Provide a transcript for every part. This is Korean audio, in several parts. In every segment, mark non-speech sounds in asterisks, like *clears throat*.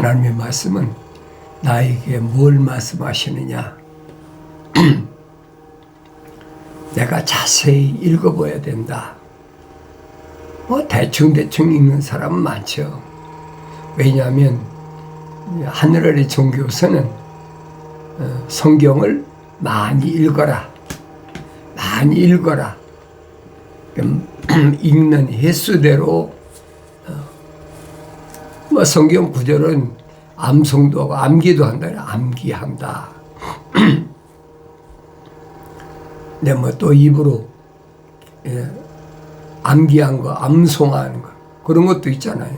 하나님의 말씀은 나에게 뭘 말씀하시느냐? *clears throat* 내가 자세히 읽어봐야 된다. 뭐 대충대충 읽는 사람은 많죠. 왜냐하면 하늘 아래 종교서는 어, 성경을 많이 읽어라. 많이 읽어라. *clears throat* 읽는 횟수대로 어, 뭐 성경 구절은 암송도 하고 암기도 한다. 암기한다. 내 *clears throat* 뭐또 입으로 예, 암기한 거, 암송하는 거 그런 것도 있잖아요.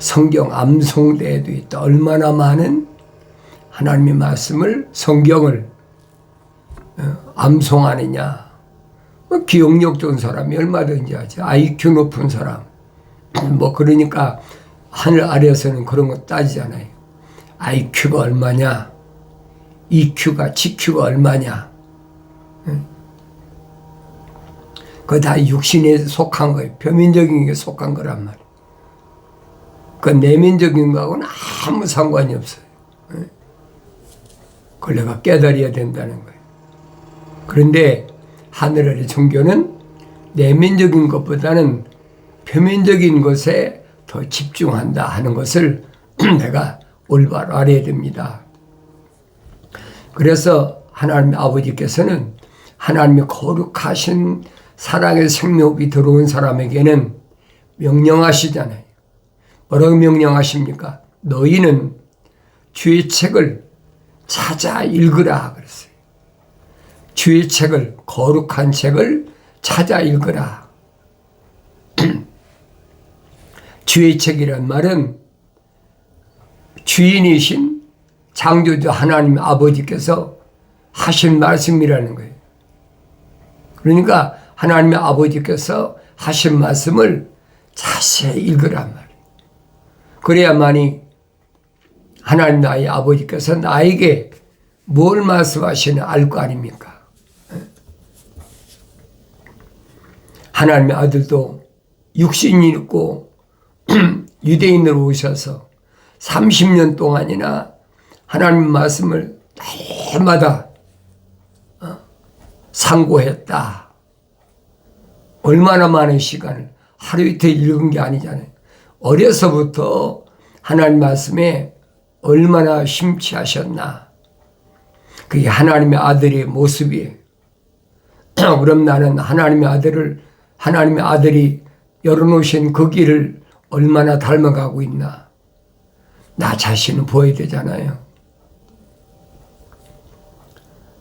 성경 암송대에도 있다. 얼마나 많은 하나님의 말씀을 성경을 어, 암송하느냐. 뭐 기억력 좋은 사람이 얼마든지 하지. IQ 높은 사람. *clears throat* 뭐 그러니까 하늘 아래에서는 그런 거 따지잖아요. IQ가 얼마냐? EQ가 GQ가 얼마냐? 그거 다 육신에 속한 거예요. 표면적인 게 속한 거란 말이에요. 그 내면적인 거하고는 아무 상관이 없어요. 그걸 내가 깨달아야 된다는 거예요. 그런데 하늘 아래 종교는 내면적인 것보다는 표면적인 것에 더 집중한다 하는 것을 *clears throat* 내가 올바로 알아야 됩니다. 그래서 하나님 아버지께서는 하나님의 거룩하신 사랑의 생명이 들어온 사람에게는 명령하시잖아요. 뭐라고 명령하십니까? 너희는 주의 책을 찾아 읽으라 그랬어요. 주의 책을 거룩한 책을 찾아 읽으라. 주의 책이란 말은 주인이신 창조주 하나님 아버지께서 하신 말씀이라는 거예요. 그러니까 하나님의 아버지께서 하신 말씀을 자세히 읽으란 말이에요. 그래야만이 하나님 나의 아버지께서 나에게 뭘 말씀하시나 알 거 아닙니까? 하나님의 아들도 육신이 있고 *clears throat* 유대인으로 오셔서 30년 동안이나 하나님 말씀을 날마다 어, 상고했다. 얼마나 많은 시간을 하루 이틀 읽은 게 아니잖아요. 어려서부터 하나님 말씀에 얼마나 심취하셨나. 그게 하나님의 아들의 모습이에요. *clears throat* 그럼 나는 하나님의 아들을, 하나님의 아들이 열어놓으신 그 길을 얼마나 닮아가고 있나. 나 자신은 보여야 되잖아요.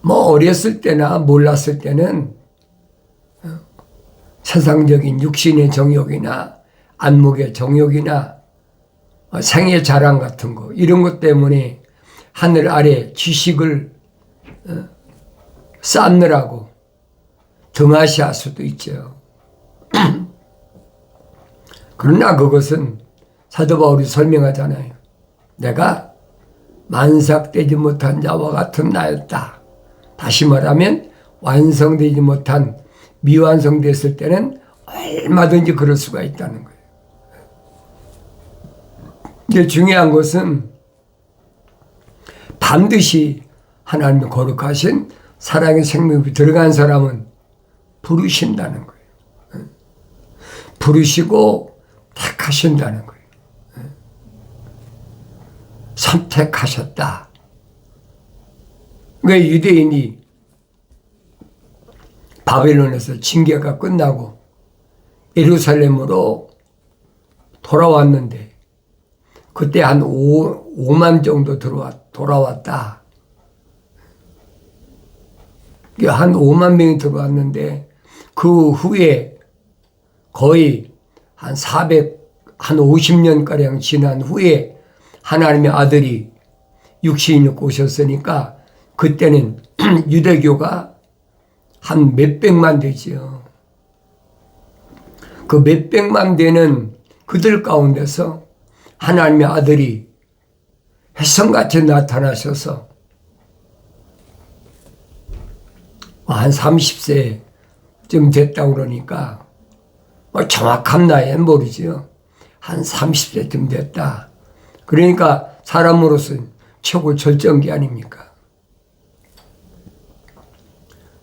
뭐 어렸을 때나 몰랐을 때는 세상적인 육신의 정욕이나 안목의 정욕이나 생의 자랑 같은 거 이런 것 때문에 하늘 아래 지식을 어, 쌓느라고 등하시할 수도 있죠. 그러나 그것은 사도 바울이 설명하잖아요. 내가 만삭되지 못한 자와 같은 나였다. 다시 말하면 완성되지 못한 미완성됐을 때는 얼마든지 그럴 수가 있다는 거예요. 이제 중요한 것은 반드시 하나님의 거룩하신 사랑의 생명이 들어간 사람은 부르신다는 거예요. 부르시고 택하신다는 거예요. 선택하셨다. 왜 유대인이 바벨론에서 징계가 끝나고 예루살렘으로 돌아왔는데 그때 한 5, 5만 정도 들어왔, 돌아왔다. 한 5만 명이 들어왔는데 그 후에 거의 한 400, 한 50년가량 지난 후에 하나님의 아들이 육신이 오셨으니까 그때는 *clears throat* 유대교가 한 몇백만 되지요. 그 몇백만 되는 그들 가운데서 하나님의 아들이 햇성같이 나타나셔서 한 30세쯤 됐다 그러니까 뭐 정확한 나이는 모르지요. 한 30세쯤 됐다. 그러니까 사람으로서 최고 절정기 아닙니까?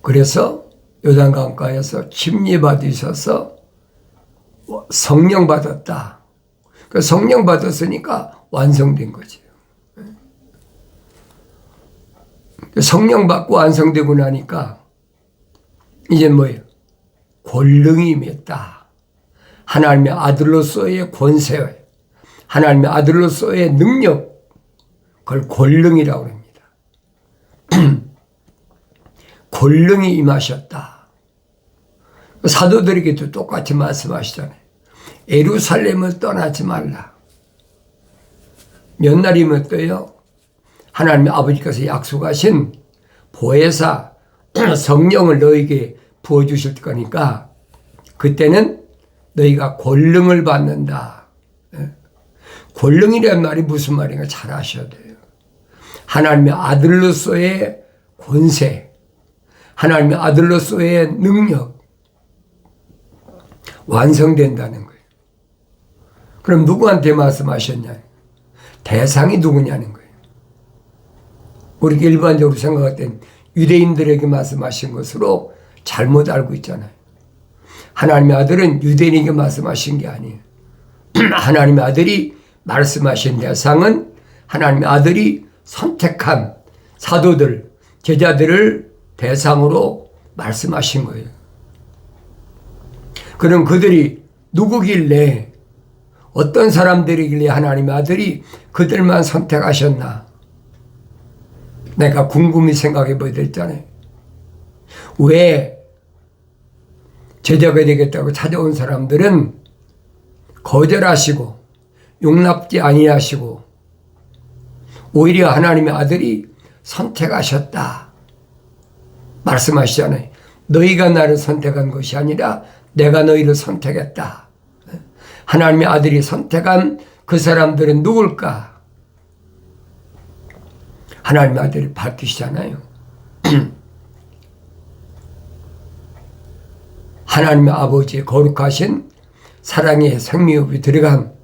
그래서 요단강가에서 침례 받으셔서 성령 받았다. 그 성령 받았으니까 완성된 거지. 성령 받고 완성되고 나니까 이제 뭐예요? 권능이 맺다. 하나님의 아들로서의 권세, 하나님의 아들로서의 능력, 그걸 권능이라고 합니다. *clears throat* 권능이 임하셨다. 사도들에게도 똑같이 말씀하시잖아요. 에루살렘을 떠나지 말라. 몇 날이면 또요? 하나님의 아버지께서 약속하신 보혜사 *clears throat* 성령을 너에게 부어주실 거니까 그때는 너희가 권능을 받는다. 예? 권능이라는 말이 무슨 말인가 잘 아셔야 돼요. 하나님의 아들로서의 권세, 하나님의 아들로서의 능력, 완성된다는 거예요. 그럼 누구한테 말씀하셨냐? 대상이 누구냐는 거예요. 우리가 일반적으로 생각할 땐 유대인들에게 말씀하신 것으로 잘못 알고 있잖아요. 하나님의 아들은 유대인에게 말씀하신 게 아니에요. *clears throat* 하나님의 아들이 말씀하신 대상은 하나님의 아들이 선택한 사도들, 제자들을 대상으로 말씀하신 거예요. 그럼 그들이 누구길래 어떤 사람들이길래 하나님의 아들이 그들만 선택하셨나? 내가 궁금히 생각해 보게 됐잖아요. 왜 제자가 되겠다고 찾아온 사람들은 거절하시고 용납지 아니하시고 오히려 하나님의 아들이 선택하셨다. 말씀하시잖아요. 너희가 나를 선택한 것이 아니라 내가 너희를 선택했다. 하나님의 아들이 선택한 그 사람들은 누굴까? 하나님의 아들이 밝히시잖아요. *clears throat* 하나님의 아버지의 거룩하신 사랑의 생명이 들어간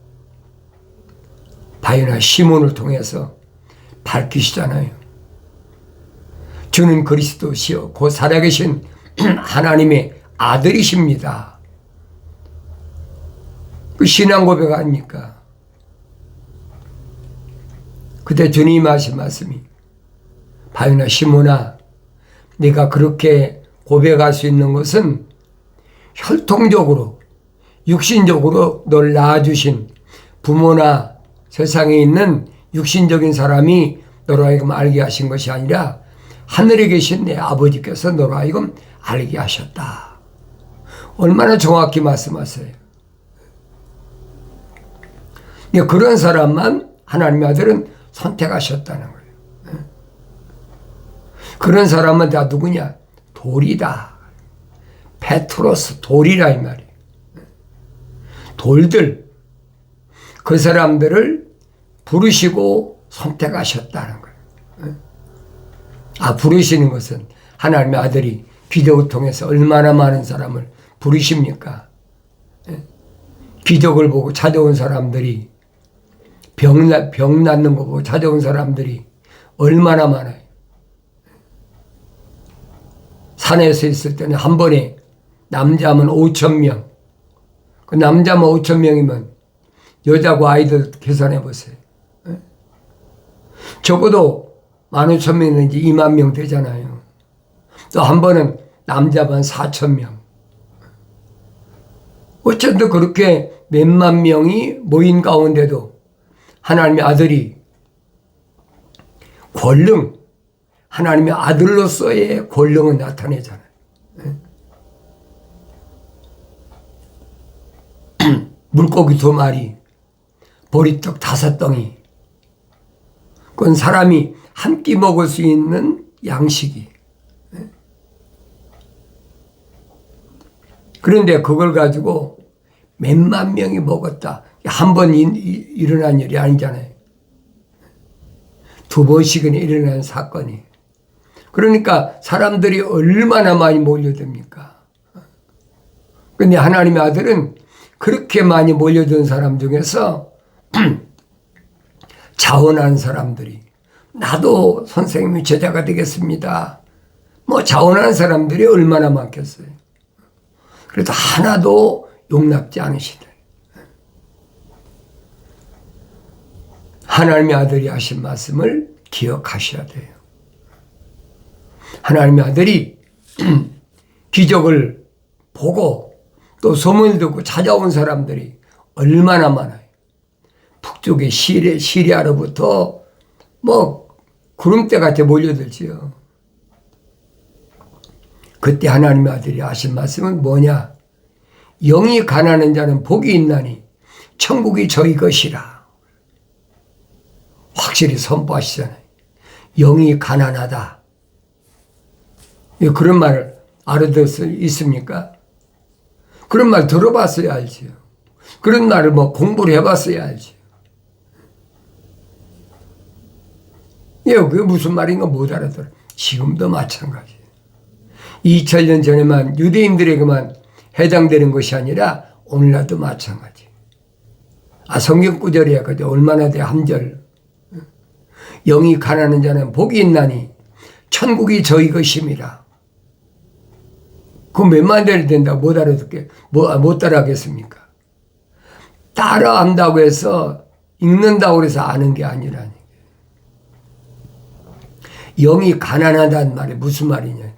바요나 시몬을 통해서 밝히시잖아요. 주는 그리스도시요 곧 살아계신 *clears throat* 하나님의 아들이십니다. 그 신앙 고백 아닙니까? 그때 주님이 하신 말씀이 바요나 시몬아 네가 그렇게 고백할 수 있는 것은 혈통적으로 육신적으로 널 낳아주신 부모나 세상에 있는 육신적인 사람이 너로 하여금 알게 하신 것이 아니라 하늘에 계신 내 아버지께서 너로 하여금 알게 하셨다. 얼마나 정확히 말씀하세요. 그런 사람만 하나님의 아들은 선택하셨다는 거예요. 그런 사람은 다 누구냐? 돌이다. 페트로스 돌이라 이 말이에요. 돌들 그 사람들을 부르시고 선택하셨다는 거예요. 아 부르시는 것은 하나님의 아들이 기적을 통해서 얼마나 많은 사람을 부르십니까? 기적을 보고 찾아온 사람들이 병, 병 낫는 거 보고 찾아온 사람들이 얼마나 많아요. 산에서 있을 때는 한 번에 남자면 5천 명. 그 남자면 5천 명이면 여자고 아이들 계산해 보세요. 예? 적어도 15,000명은 이제 2만 명 되잖아요. 또 한 번은 남자만 4천 명. 어쨌든 그렇게 몇만 명이 모인 가운데도 하나님의 아들이 권능, 하나님의 아들로서의 권능을 나타내잖아요. 예? 물고기 두 마리, 보리떡 다섯 덩이. 그건 사람이 한 끼 먹을 수 있는 양식이. 그런데 그걸 가지고 몇만 명이 먹었다. 한 번 일어난 일이 아니잖아요. 두 번씩은 일어난 사건이. 그러니까 사람들이 얼마나 많이 몰려듭니까? 근데 하나님의 아들은 그렇게 많이 몰려든 사람 중에서 *clears throat* 자원한 사람들이 나도 선생님의 제자가 되겠습니다. 뭐 자원하는 사람들이 얼마나 많겠어요. 그래도 하나도 용납지 않으시다. 하나님의 아들이 하신 말씀을 기억하셔야 돼요. 하나님의 아들이 *clears throat* 기적을 보고 또 소문을 듣고 찾아온 사람들이 얼마나 많아요. 북쪽의 시리, 시리아로부터 뭐 구름대 같이 몰려들지요. 그때 하나님의 아들이 하신 말씀은 뭐냐? 영이 가난한 자는 복이 있나니 천국이 저희 것이라. 확실히 선포하시잖아요. 영이 가난하다. 그런 말을 알아들 수 있습니까? 그런 말 들어봤어야 알지요. 그런 말을 뭐 공부를 해봤어야 알지요. 예, 그게 무슨 말인가 못 알아들어. 지금도 마찬가지예요. 2000년 전에만 유대인들에게만 해당되는 것이 아니라 오늘날도 마찬가지. 아, 성경 구절이야. 그죠? 얼마나 돼, 한 절. 영이 가난한 자는 복이 있나니 천국이 저희 것임이라. 그 몇만 대를 된다 못 알아듣게, 뭐, 못 따라하겠습니까? 따라 한다고 해서 읽는다고 해서 아는 게 아니라니. 영이 가난하다는 말이 무슨 말이냐.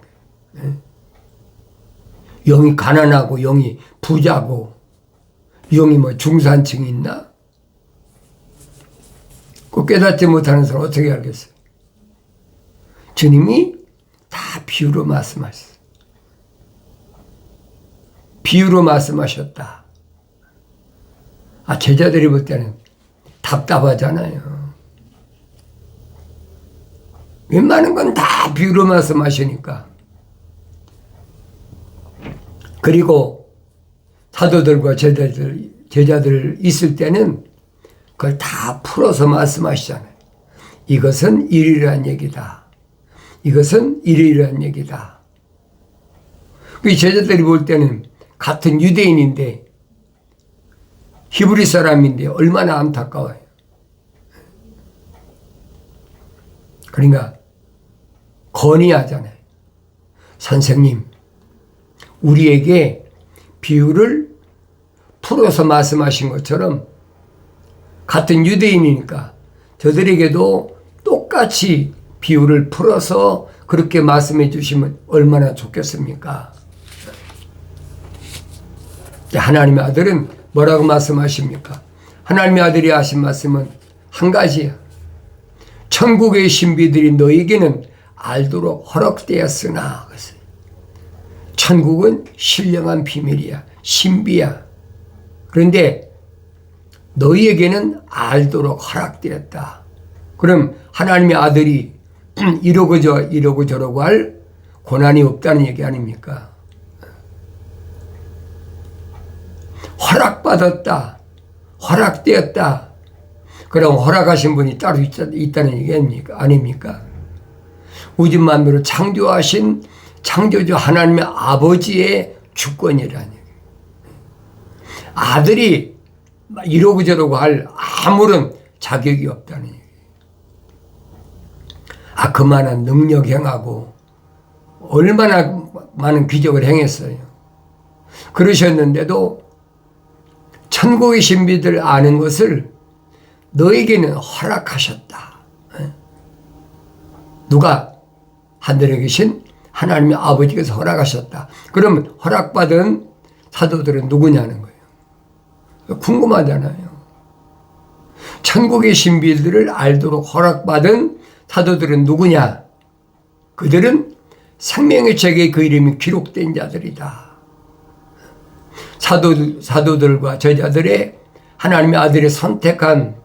영이 가난하고 영이 부자고 영이 뭐 중산층이 있나? 그 깨닫지 못하는 사람 어떻게 알겠어요? 주님이 다 비유로 말씀하셨어요. 비유로 말씀하셨다. 아, 제자들이 볼 때는 답답하잖아요. 웬만한 건 다 비유로 말씀하시니까. 그리고 사도들과 제자들, 제자들 있을 때는 그걸 다 풀어서 말씀하시잖아요. 이것은 이리란 얘기다. 이것은 이리란 얘기다. 그 제자들이 볼 때는 같은 유대인인데 히브리 사람인데 얼마나 안타까워요. 그러니까 건의하잖아요. 선생님, 우리에게 비유를 풀어서 말씀하신 것처럼 같은 유대인이니까 저들에게도 똑같이 비유를 풀어서 그렇게 말씀해 주시면 얼마나 좋겠습니까? 하나님의 아들은 뭐라고 말씀하십니까? 하나님의 아들이 하신 말씀은 한 가지야. 천국의 신비들이 너에게는 알도록 허락되었으나 천국은 신령한 비밀이야. 신비야. 그런데 너희에게는 알도록 허락되었다. 그럼 하나님의 아들이 *clears throat* 이러고 저 이러고 저러고 할 고난이 없다는 얘기 아닙니까? 허락받았다. 허락되었다. 그럼 허락하신 분이 따로 있다, 는 얘기 아닙니까? 아닙니까? 우주 만물을 창조하신 창조주 하나님의 아버지의 주권이라는. 아들이 이러고 저러고 할 아무런 자격이 없다는 얘기예요. 아, 그만한 능력 행하고 얼마나 많은 기적을 행했어요. 그러셨는데도 천국의 신비들 아는 것을 너에게는 허락하셨다. 누가 하늘에 계신 하나님의 아버지께서 허락하셨다. 그러면 허락받은 사도들은 누구냐는 거예요. 궁금하잖아요. 천국의 신비들을 알도록 허락받은 사도들은 누구냐? 그들은 생명의 책에 그 이름이 기록된 자들이다. 사도, 사도들과 저자들의 하나님의 아들이 선택한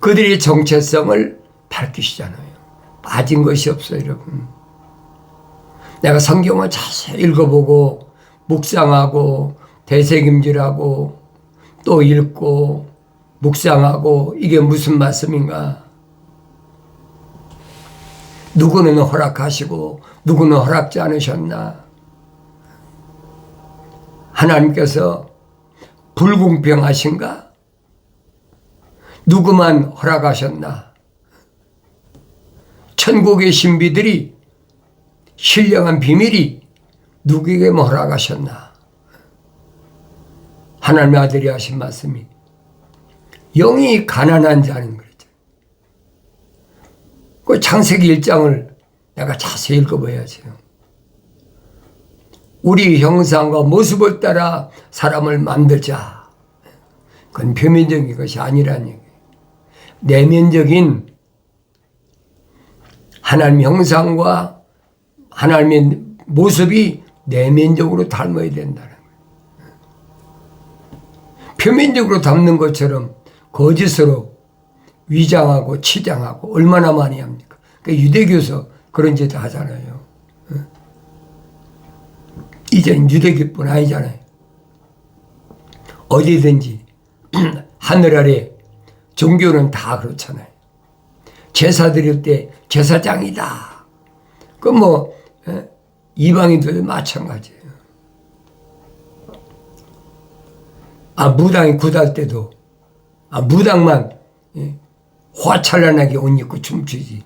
그들의 정체성을 밝히시잖아요. 빠진 것이 없어요, 여러분. 내가 성경을 자세히 읽어보고 묵상하고 대책임질하고 또 읽고 묵상하고 이게 무슨 말씀인가? 누구는 허락하시고 누구는 허락지 않으셨나? 하나님께서 불공평하신가? 누구만 허락하셨나? 천국의 신비들이 신령한 비밀이 누구에게 허락하셨나? 하나님의 아들이 하신 말씀이 영이 가난한 자는 그랬죠. 그 창세기 1장을 내가 자세히 읽어봐야죠. 우리 형상과 모습을 따라 사람을 만들자. 그건 표면적인 것이 아니라는 얘기예요. 내면적인 하나님 형상과 하나님의 모습이 내면적으로 닮아야 된다는 거예요. 표면적으로 닮는 것처럼 거짓으로 위장하고 치장하고 얼마나 많이 합니까? 그러니까 유대교에서 그런 짓 하잖아요. 이제는 유대교뿐 아니잖아요. 어디든지 *clears throat* 하늘 아래 종교는 다 그렇잖아요. 제사 드릴 때 제사장이다. 그뭐 이방인들도 마찬가지예요. 아 무당이 구달 때도 아 무당만 예, 화찬란하게 옷 입고 춤추지.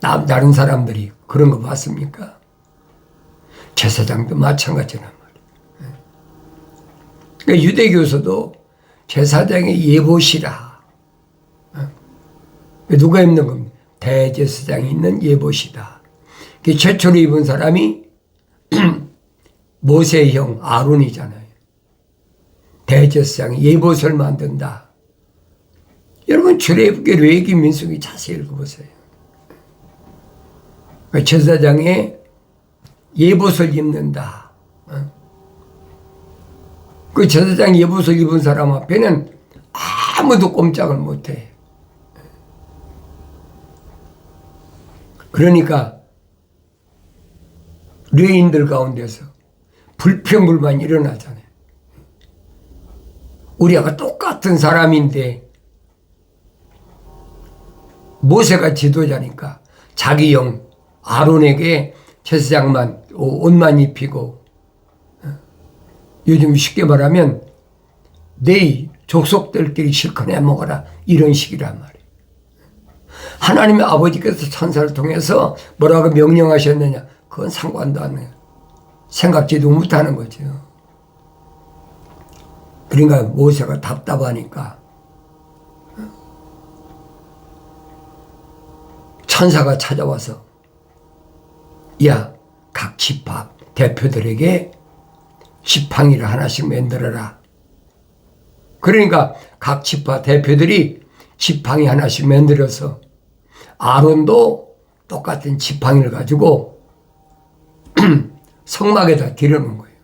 나, 다른 사람들이 그런 거 봤습니까? 제사장도 마찬가지란 말이에요. 예. 그러니까 유대교에서도 제사장의 예보시라. 예. 누가 입는 겁니까? 대제사장이 있는 예보시다. 그 최초로 입은 사람이 *clears throat* 모세의 형 아론이잖아요. 대제사장이 예봇을 만든다. 여러분 출애굽기 레기 민수기 자세히 읽어보세요. 그 제사장의 예봇을 입는다. 어? 그 제사장 예봇을 입은 사람 앞에는 아무도 꼼짝을 못해. 그러니까 레인들 가운데서 불평불만 일어나잖아요. 우리가 똑같은 사람인데 모세가 지도자니까 자기 형 아론에게 제사장만 옷만 입히고 어, 요즘 쉽게 말하면 내 족속들끼리 실컷 해먹어라 이런 식이란 말이에요. 하나님의 아버지께서 천사를 통해서 뭐라고 명령하셨느냐 그건 상관도 안 해요. 생각지도 못하는 거죠. 그러니까 모세가 답답하니까 천사가 찾아와서 야, 각 집합 대표들에게 지팡이를 하나씩 만들어라. 그러니까 각 집합 대표들이 지팡이 하나씩 만들어서 아론도 똑같은 지팡이를 가지고 *clears throat* 성막에다 기려놓은 거예요.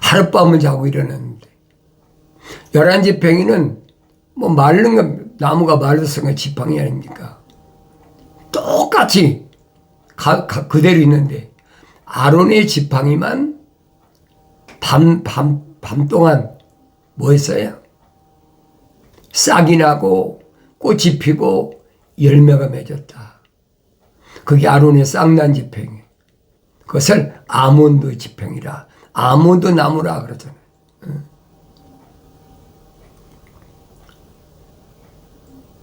하룻밤을 자고 일어났는데 열한 지팡이는 뭐 마른 건 나무가 말랐으니까 지팡이 아닙니까? 똑같이 가, 가, 그대로 있는데 아론의 지팡이만 밤, 밤, 밤 동안 뭐 했어요? 싹이 나고 꽃이 피고 열매가 맺었다. 그게 아론의 쌍난 지팽이. 그것을 아몬드 지팽이라, 아몬드 나무라 그러잖아요.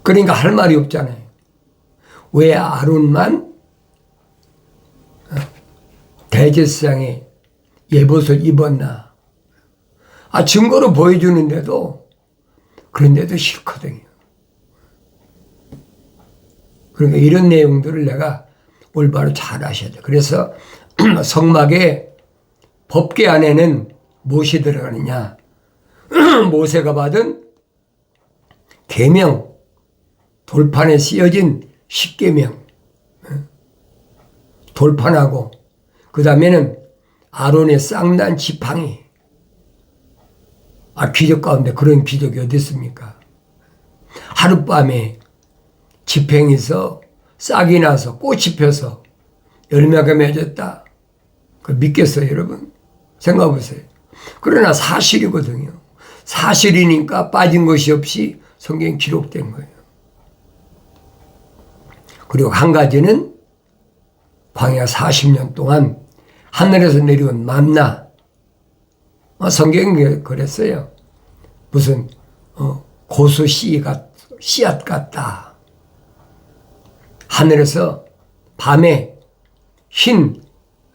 그러니까 할 말이 없잖아요. 왜 아론만 어, 대제사장에 예봇을 입었나? 아 증거로 보여주는데도 그런데도 싫거든요. 그러니까 이런 내용들을 내가 올바로 잘 아셔야 돼. 그래서 *clears throat* 성막의 법계 안에는 무엇이 들어가느냐? *clears throat* 모세가 받은 계명 돌판에 쓰여진 십계명 돌판하고 그 다음에는 아론의 쌍난 지팡이 아 기적 가운데 그런 기적이 어디 있습니까? 하룻밤에 지팽에서 싹이 나서 꽃이 펴서 열매가 맺었다. 그 믿겠어요, 여러분? 생각해 보세요. 그러나 사실이거든요. 사실이니까 빠진 것이 없이 성경에 기록된 거예요. 그리고 한 가지는 광야 40년 동안 하늘에서 내려온 만나. 어, 성경에 그랬어요. 무슨 어, 고수 씨 같, 씨앗 같다. 하늘에서 밤에 흰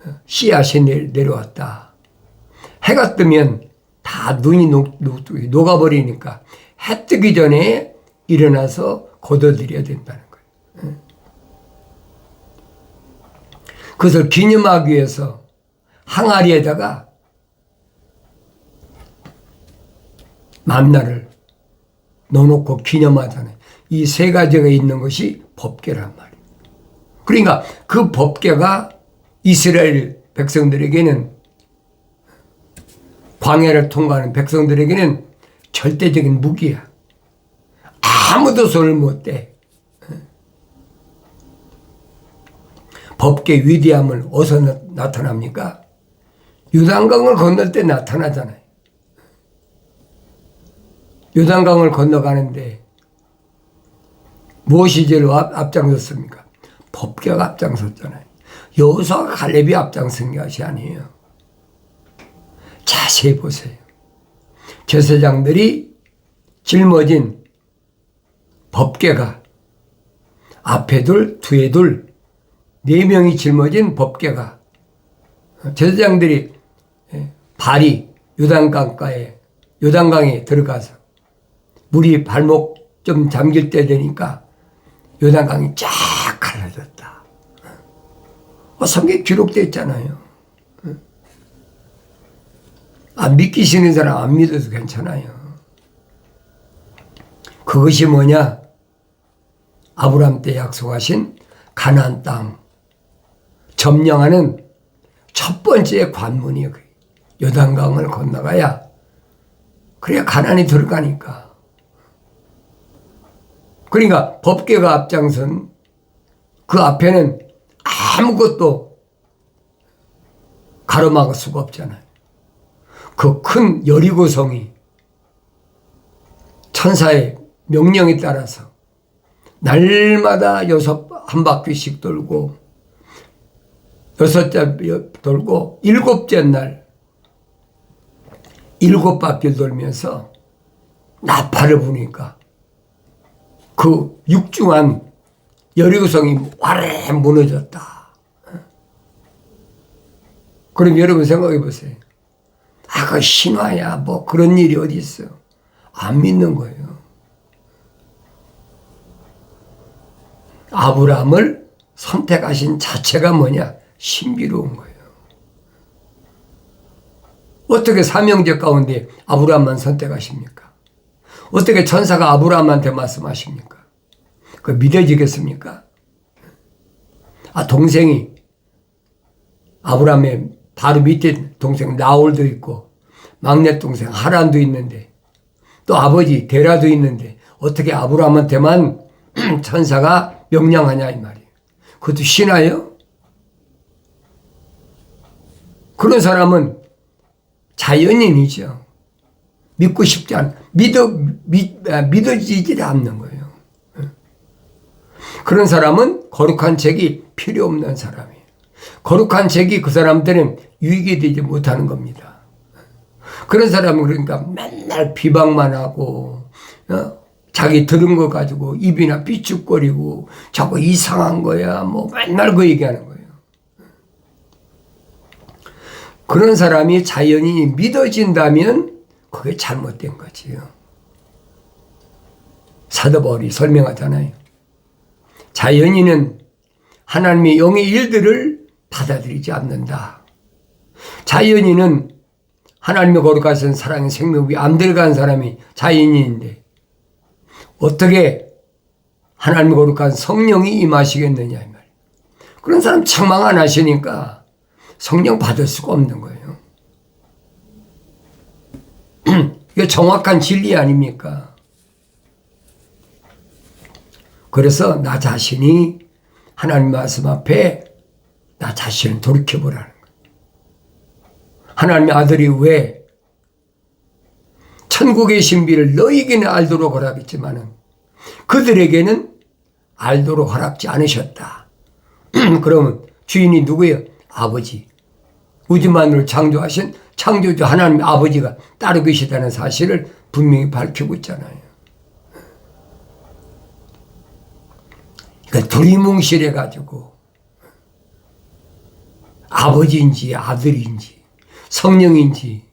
어, 씨앗이 내- 내려왔다. 해가 뜨면 다 눈이 녹, 녹, 녹아버리니까 해 뜨기 전에 일어나서 걷어들여야 된다는 거예요. 예. 그것을 기념하기 위해서 항아리에다가 만나를 넣어놓고 기념하잖아요. 이 세 가지가 있는 것이 법계란 말이에요. 그러니까 그 법계가 이스라엘 백성들에게는 광야를 통과하는 백성들에게는 절대적인 무기야. 아무도 손을 못 대. 법계 위대함을 어디서 나- 나타납니까? 유단강을 건널 때 나타나잖아요. 요단강을 건너가는데 무엇이 제일 앞, 앞장섰습니까? 법계가 앞장섰잖아요. 여호수아 갈렙이 앞장선 것이 아니에요. 자세히 보세요. 제사장들이 짊어진 법계가 앞에 둘, 뒤에 둘, 네 명이 짊어진 법계가 제사장들이 예, 발이 요단강가에 요단강에 들어가서 물이 발목 좀 잠길 때 되니까 요단강이 쫙 갈라졌다. 어, 성경에 기록되어 있잖아요. 아, 믿기시는 사람 안 믿어도 괜찮아요. 그것이 뭐냐? 아브람 때 약속하신 가나안 땅 점령하는 첫 번째 관문이 그 요단강을 건너가야 그래야 가난이 들어가니까. 그러니까 법계가 앞장선 그 앞에는 아무것도 가로막을 수가 없잖아요. 그 큰 여리고성이 천사의 명령에 따라서 날마다 여섯 한 바퀴씩 돌고 여섯째 돌고 일곱째 날 일곱 바퀴 돌면서 나팔을 부니까 그 육중한 여리고성이 와르르 무너졌다. 그럼 여러분 생각해 보세요. 아, 그 신화야. 뭐 그런 일이 어디 있어. 안 믿는 거예요. 아브라함을 선택하신 자체가 뭐냐? 신비로운 거예요. 어떻게 사명제 가운데 아브라함만 선택하십니까? 어떻게 천사가 아브라함한테 말씀하십니까? 그 믿어지겠습니까? 아, 동생이 아브라함의 바로 밑에 동생 나홀도 있고 막내 동생 하란도 있는데 또 아버지 데라도 있는데 어떻게 아브라함한테만 *clears throat* 천사가 명령하냐 이 말이에요. 그것도 신하요? 그런 사람은 자연인이죠. 믿고 싶지 않, 믿어, 믿, 아, 믿어지지 않는 거예요. 그런 사람은 거룩한 책이 필요 없는 사람이에요. 거룩한 책이 그 사람들은 유익이 되지 못하는 겁니다. 그런 사람은 그러니까 맨날 비방만 하고, 어? 자기 들은 거 가지고 입이나 삐죽거리고 자꾸 이상한 거야. 뭐 맨날 그 얘기하는 거예요. 그런 사람이 자연인이 믿어진다면 그게 잘못된 거지요. 사도 바울이 설명하잖아요. 자연인은 하나님의 영의 일들을 받아들이지 않는다. 자연인은 하나님의 거룩하신 사랑의 생명이 안 들어간 사람이 자연인인데 어떻게 하나님의 거룩한 성령이 임하시겠느냐 이 말. 그런 사람 책망 안 하시니까 성령 받을 수가 없는 거예요. *clears throat* 이게 정확한 진리 아닙니까? 그래서 나 자신이 하나님 말씀 앞에 나 자신을 돌이켜보라는 거예요. 하나님의 아들이 왜 천국의 신비를 너희에게는 알도록 허락했지만은 그들에게는 알도록 허락지 않으셨다. *clears throat* 그러면 주인이 누구예요? 아버지. 우주만을 창조하신 창조주 하나님 아버지가 따로 계시다는 사실을 분명히 밝히고 있잖아요. 그러니까 두리뭉실해 가지고 아버지인지 아들인지 성령인지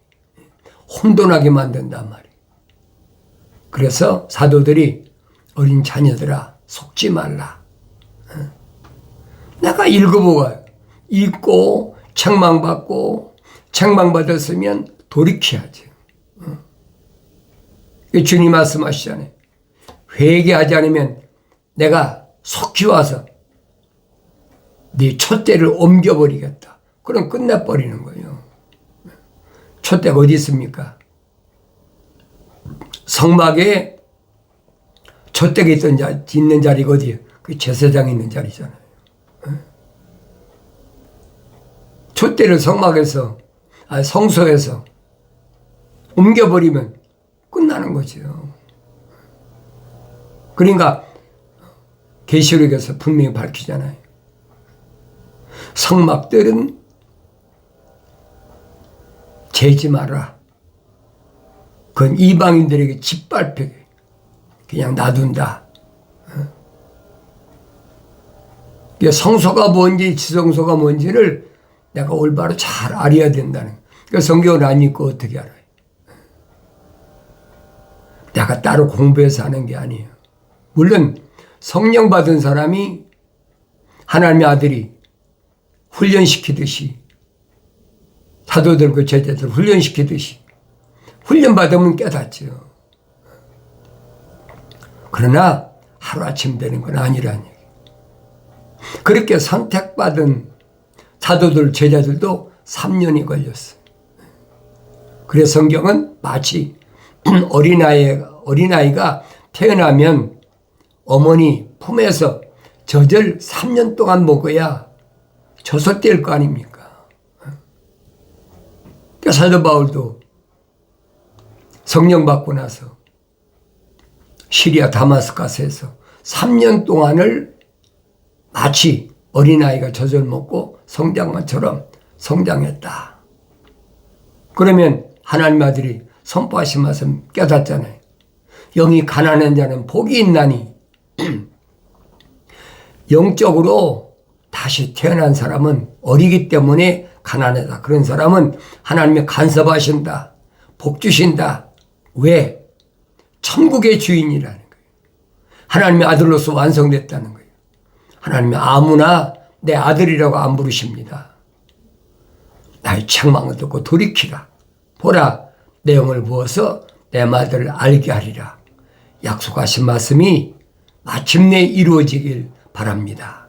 혼돈하게 만든단 말이에요. 그래서 사도들이 어린 자녀들아 속지 말라. 어? 내가 읽어보고 읽고 책망받고 책망받았으면 돌이켜야지. 어? 주님 말씀하시잖아요. 회개하지 않으면 내가 속히 와서 네 촛대를 옮겨버리겠다. 그럼 끝내버리는 거예요. 촛대가 어디 있습니까? 성막에 촛대가 있던 자, 있는 자리가 어디예요? 그 제사장이 있는 자리잖아요. 촛대를 성막에서, 아니 성소에서 옮겨버리면 끝나는 거죠. 그러니까 계시록에서 분명히 밝히잖아요. 성막들은 재지 마라. 그건 이방인들에게 짓밟히게 그냥 놔둔다. 어? 성소가 뭔지 지성소가 뭔지를 내가 올바로 잘 알아야 된다는 그 성경을 안 읽고 어떻게 알아요? 내가 따로 공부해서 하는 게 아니에요. 물론 성령 받은 사람이 하나님의 아들이 훈련시키듯이 사도들 그 제자들 훈련시키듯이 훈련 받으면 깨닫죠. 그러나 하루아침 되는 건 아니라는. 그렇게 선택받은 사도들 제자들도 3년이 걸렸어요. 그래서 성경은 마치 *clears throat* 어린아이, 어린아이가 태어나면 어머니 품에서 젖을 3년 동안 먹어야 젖을 거 아닙니까? 그러니까 사도 바울도 성령 받고 나서 시리아 다마스카스에서 3년 동안을 마치 어린아이가 젖을 먹고 성장만처럼 성장했다. 그러면 하나님 아들이 선포하신 말씀 깨닫잖아요. 영이 가난한 자는 복이 있나니 *clears throat* 영적으로 다시 태어난 사람은 어리기 때문에 가난하다. 그런 사람은 하나님이 간섭하신다. 복 주신다. 왜? 천국의 주인이라는 거예요. 하나님의 아들로서 완성됐다는 거예요. 하나님이 아무나 내 아들이라고 안 부르십니다. 나의 책망을 듣고 돌이키라. 보라, 내 영을 부어서 내 말들을 알게 하리라. 약속하신 말씀이 마침내 이루어지길 바랍니다.